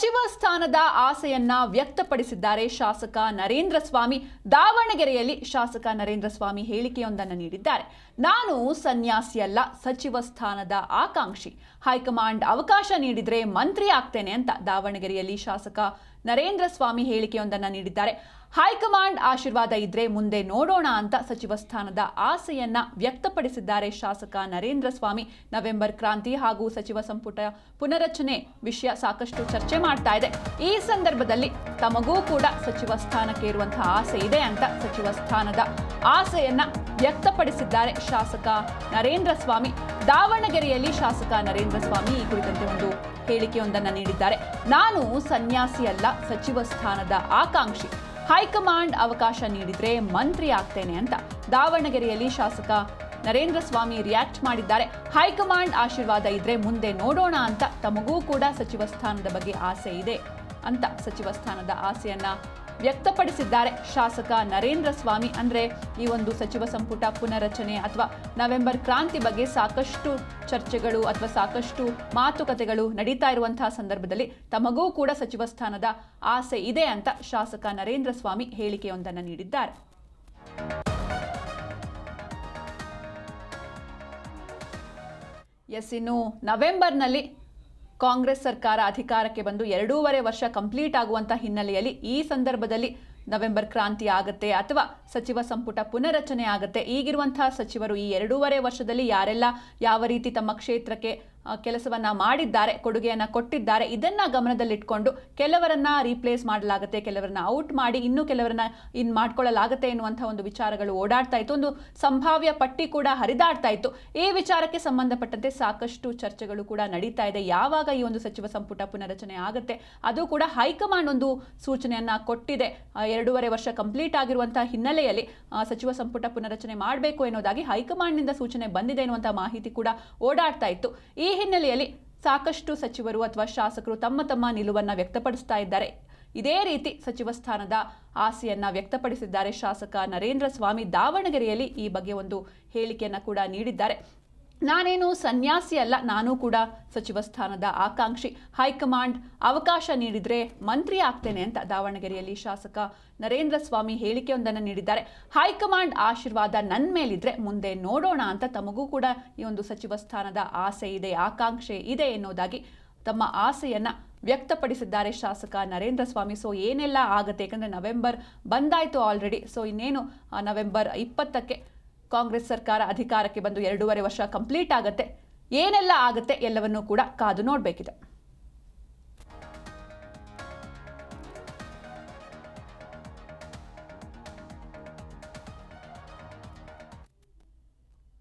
ಸಚಿವ ಸ್ಥಾನದ ಆಸೆಯನ್ನ ವ್ಯಕ್ತಪಡಿಸಿದ್ದಾರೆ ಶಾಸಕ ನರೇಂದ್ರ ಸ್ವಾಮಿ. ದಾವಣಗೆರೆಯಲ್ಲಿ ಶಾಸಕ ನರೇಂದ್ರ ಸ್ವಾಮಿ ಹೇಳಿಕೆಯೊಂದನ್ನು ನೀಡಿದ್ದಾರೆ. ನಾನು ಸನ್ಯಾಸಿಯಲ್ಲ ಸಚಿವ ಸ್ಥಾನದ ಆಕಾಂಕ್ಷಿ. ಹೈಕಮಾಂಡ್ ಅವಕಾಶ ನೀಡಿದ್ರೆ ಮಂತ್ರಿ ಆಗ್ತೇನೆ ಅಂತ ದಾವಣಗೆರೆಯಲ್ಲಿ ಶಾಸಕ ನರೇಂದ್ರ ಸ್ವಾಮಿ ಹೇಳಿಕೆಯೊಂದನ್ನು ನೀಡಿದ್ದಾರೆ. ಹೈಕಮಾಂಡ್ ಆಶೀರ್ವಾದ ಇದ್ರೆ ಮುಂದೆ ನೋಡೋಣ ಅಂತ ಸಚಿವ ಸ್ಥಾನದ ಆಸೆಯನ್ನ ವ್ಯಕ್ತಪಡಿಸಿದ್ದಾರೆ ಶಾಸಕ ನರೇಂದ್ರ ಸ್ವಾಮಿ. ನವೆಂಬರ್ ಕ್ರಾಂತಿ ಹಾಗೂ ಸಚಿವ ಸಂಪುಟ ಪುನರಚನೆ ವಿಷಯ ಸಾಕಷ್ಟು ಚರ್ಚೆ ಮಾಡ್ತಾ ಇದೆ. ಈ ಸಂದರ್ಭದಲ್ಲಿ ತಮಗೂ ಕೂಡ ಸಚಿವ ಸ್ಥಾನಕ್ಕೆ ಇರುವಂತಹ ಆಸೆ ಇದೆ ಅಂತ ಸಚಿವ ಸ್ಥಾನದ ಆಸೆಯನ್ನ ವ್ಯಕ್ತಪಡಿಸಿದ್ದಾರೆ ಶಾಸಕ ನರೇಂದ್ರ ಸ್ವಾಮಿ. ದಾವಣಗೆರೆಯಲ್ಲಿ ಶಾಸಕ ನರೇಂದ್ರ ಸ್ವಾಮಿ ಈ ಕುರಿತಂತೆ ಒಂದು ಹೇಳಿಕೆಯೊಂದನ್ನು ನೀಡಿದ್ದಾರೆ. ನಾನು ಸನ್ಯಾಸಿ ಅಲ್ಲ, ಸಚಿವ ಸ್ಥಾನದ ಆಕಾಂಕ್ಷಿ. ಹೈಕಮಾಂಡ್ ಅವಕಾಶ ನೀಡಿದ್ರೆ ಮಂತ್ರಿ ಆಗ್ತೇನೆ ಅಂತ ದಾವಣಗೆರೆಯಲ್ಲಿ ಶಾಸಕ ನರೇಂದ್ರ ಸ್ವಾಮಿ ರಿಯಾಕ್ಟ್ ಮಾಡಿದ್ದಾರೆ. ಹೈಕಮಾಂಡ್ ಆಶೀರ್ವಾದ ಇದ್ರೆ ಮುಂದೆ ನೋಡೋಣ ಅಂತ ತಮಗೂ ಕೂಡ ಸಚಿವ ಸ್ಥಾನದ ಬಗ್ಗೆ ಆಸೆ ಇದೆ ಅಂತ ಸಚಿವ ಸ್ಥಾನದ ಆಸೆಯನ್ನ ವ್ಯಕ್ತಪಡಿಸಿದ್ದಾರೆ. ಶಾಸಕ ನರೇಂದ್ರ ಸ್ವಾಮಿ ಅಂದ್ರೆ ಈ ಒಂದು ಸಚಿವ ಸಂಪುಟ ಪುನರಚನೆ ಅಥವಾ ನವೆಂಬರ್ ಕ್ರಾಂತಿ ಬಗ್ಗೆ ಸಾಕಷ್ಟು ಚರ್ಚೆಗಳು ಅಥವಾ ಸಾಕಷ್ಟು ಮಾತುಕತೆಗಳು ನಡೀತಾ ಇರುವಂತಹ ಸಂದರ್ಭದಲ್ಲಿ ತಮಗೂ ಕೂಡ ಸಚಿವ ಸ್ಥಾನದ ಆಸೆ ಇದೆ ಅಂತ ಶಾಸಕ ನರೇಂದ್ರ ಸ್ವಾಮಿ ಹೇಳಿಕೆಯೊಂದನ್ನು ನೀಡಿದ್ದಾರೆ. ಎಸ್, ಇನ್ನು ನವೆಂಬರ್ನಲ್ಲಿ ಕಾಂಗ್ರೆಸ್ ಸರ್ಕಾರ ಅಧಿಕಾರಕ್ಕೆ ಬಂದು ಎರಡೂವರೆ ವರ್ಷ ಕಂಪ್ಲೀಟ್ ಆಗುವಂಥ ಹಿನ್ನೆಲೆಯಲ್ಲಿ ಈ ಸಂದರ್ಭದಲ್ಲಿ ನವೆಂಬರ್ ಕ್ರಾಂತಿ ಆಗುತ್ತೆ ಅಥವಾ ಸಚಿವ ಸಂಪುಟ ಪುನರಚನೆ ಆಗುತ್ತೆ. ಈಗಿರುವಂತಹ ಸಚಿವರು ಈ ಎರಡೂವರೆ ವರ್ಷದಲ್ಲಿ ಯಾರೆಲ್ಲ ಯಾವ ರೀತಿ ತಮ್ಮ ಕ್ಷೇತ್ರಕ್ಕೆ ಕೆಲಸವನ್ನ ಮಾಡಿದ್ದಾರೆ, ಕೊಡುಗೆಯನ್ನ ಕೊಟ್ಟಿದ್ದಾರೆ. ಇದನ್ನ ಗಮನದಲ್ಲಿಟ್ಕೊಂಡು ಕೆಲವರನ್ನ ರೀಪ್ಲೇಸ್ ಮಾಡಲಾಗುತ್ತೆ, ಕೆಲವರನ್ನ ಔಟ್ ಮಾಡಿ, ಇನ್ನೂ ಕೆಲವರನ್ನ ಇನ್ ಮಾಡ್ಕೊಳ್ಳಲಾಗುತ್ತೆ ಎನ್ನುವಂಥ ಒಂದು ವಿಚಾರಗಳು ಓಡಾಡ್ತಾ ಇತ್ತು. ಒಂದು ಸಂಭಾವ್ಯ ಪಟ್ಟಿ ಕೂಡ ಹರಿದಾಡ್ತಾ ಇತ್ತು. ಈ ವಿಚಾರಕ್ಕೆ ಸಂಬಂಧಪಟ್ಟಂತೆ ಸಾಕಷ್ಟು ಚರ್ಚೆಗಳು ಕೂಡ ನಡೀತಾ ಇದೆ. ಯಾವಾಗ ಈ ಒಂದು ಸಚಿವ ಸಂಪುಟ ಪುನರಚನೆ ಆಗುತ್ತೆ, ಅದು ಕೂಡ ಹೈಕಮಾಂಡ್ ಒಂದು ಸೂಚನೆಯನ್ನ ಕೊಟ್ಟಿದೆ. ಎರಡೂವರೆ ವರ್ಷ ಕಂಪ್ಲೀಟ್ ಆಗಿರುವಂತಹ ಹಿನ್ನೆಲೆಯಲ್ಲಿ ಸಚಿವ ಸಂಪುಟ ಪುನರಚನೆ ಮಾಡಬೇಕು ಎನ್ನುವುದಾಗಿ ಹೈಕಮಾಂಡ್ನಿಂದ ಸೂಚನೆ ಬಂದಿದೆ ಎನ್ನುವಂತಹ ಮಾಹಿತಿ ಕೂಡ ಓಡಾಡ್ತಾ ಇತ್ತು. ಈ ಹಿನ್ನೆಲೆಯಲ್ಲಿ ಸಾಕಷ್ಟು ಸಚಿವರು ಅಥವಾ ಶಾಸಕರು ತಮ್ಮ ತಮ್ಮ ನಿಲುವನ್ನ ವ್ಯಕ್ತಪಡಿಸ್ತಾ ಇದ್ದಾರೆ. ಇದೇ ರೀತಿ ಸಚಿವ ಸ್ಥಾನದ ಆಸೆಯನ್ನ ವ್ಯಕ್ತಪಡಿಸಿದ್ದಾರೆ ಶಾಸಕ ನರೇಂದ್ರ ಸ್ವಾಮಿ ದಾವಣಗೆರೆಯಲ್ಲಿ ಈ ಬಗ್ಗೆ ಒಂದು ಹೇಳಿಕೆಯನ್ನು ಕೂಡ ನೀಡಿದ್ದಾರೆ. ನಾನೇನು ಸನ್ಯಾಸಿ ಅಲ್ಲ, ನಾನು ಕೂಡ ಸಚಿವ ಸ್ಥಾನದ ಆಕಾಂಕ್ಷಿ. ಹೈಕಮಾಂಡ್ ಅವಕಾಶ ನೀಡಿದರೆ ಮಂತ್ರಿ ಆಗ್ತೇನೆ ಅಂತ ದಾವಣಗೆರೆಯಲ್ಲಿ ಶಾಸಕ ನರೇಂದ್ರ ಸ್ವಾಮಿ ಹೇಳಿಕೆಯೊಂದನ್ನು ನೀಡಿದ್ದಾರೆ. ಹೈಕಮಾಂಡ್ ಆಶೀರ್ವಾದ ನನ್ನ ಮೇಲಿದ್ರೆ ಮುಂದೆ ನೋಡೋಣ ಅಂತ ತಮಗೂ ಕೂಡ ಈ ಒಂದು ಸಚಿವ ಸ್ಥಾನದ ಆಸೆ ಇದೆ, ಆಕಾಂಕ್ಷೆ ಇದೆ ಎನ್ನುವುದಾಗಿ ತಮ್ಮ ಆಸೆಯನ್ನು ವ್ಯಕ್ತಪಡಿಸಿದ್ದಾರೆ ಶಾಸಕ ನರೇಂದ್ರ ಸ್ವಾಮಿ. ಸೊ ಏನೆಲ್ಲ ಆಗುತ್ತೆ? ಯಾಕಂದ್ರೆ ನವೆಂಬರ್ ಬಂದಾಯಿತು ಆಲ್ರೆಡಿ ಸೊ ಇನ್ನೇನು ನವೆಂಬರ್ ಇಪ್ಪತ್ತಕ್ಕೆ ಕಾಂಗ್ರೆಸ್ ಸರ್ಕಾರ ಅಧಿಕಾರಕ್ಕೆ ಬಂದು ಎರಡೂವರೆ ವರ್ಷ ಕಂಪ್ಲೀಟ್ ಆಗುತ್ತೆ ಏನೆಲ್ಲ ಆಗುತ್ತೆ ಎಲ್ಲವನ್ನೂ ಕೂಡ ಕಾದು ನೋಡಬೇಕಿದೆ.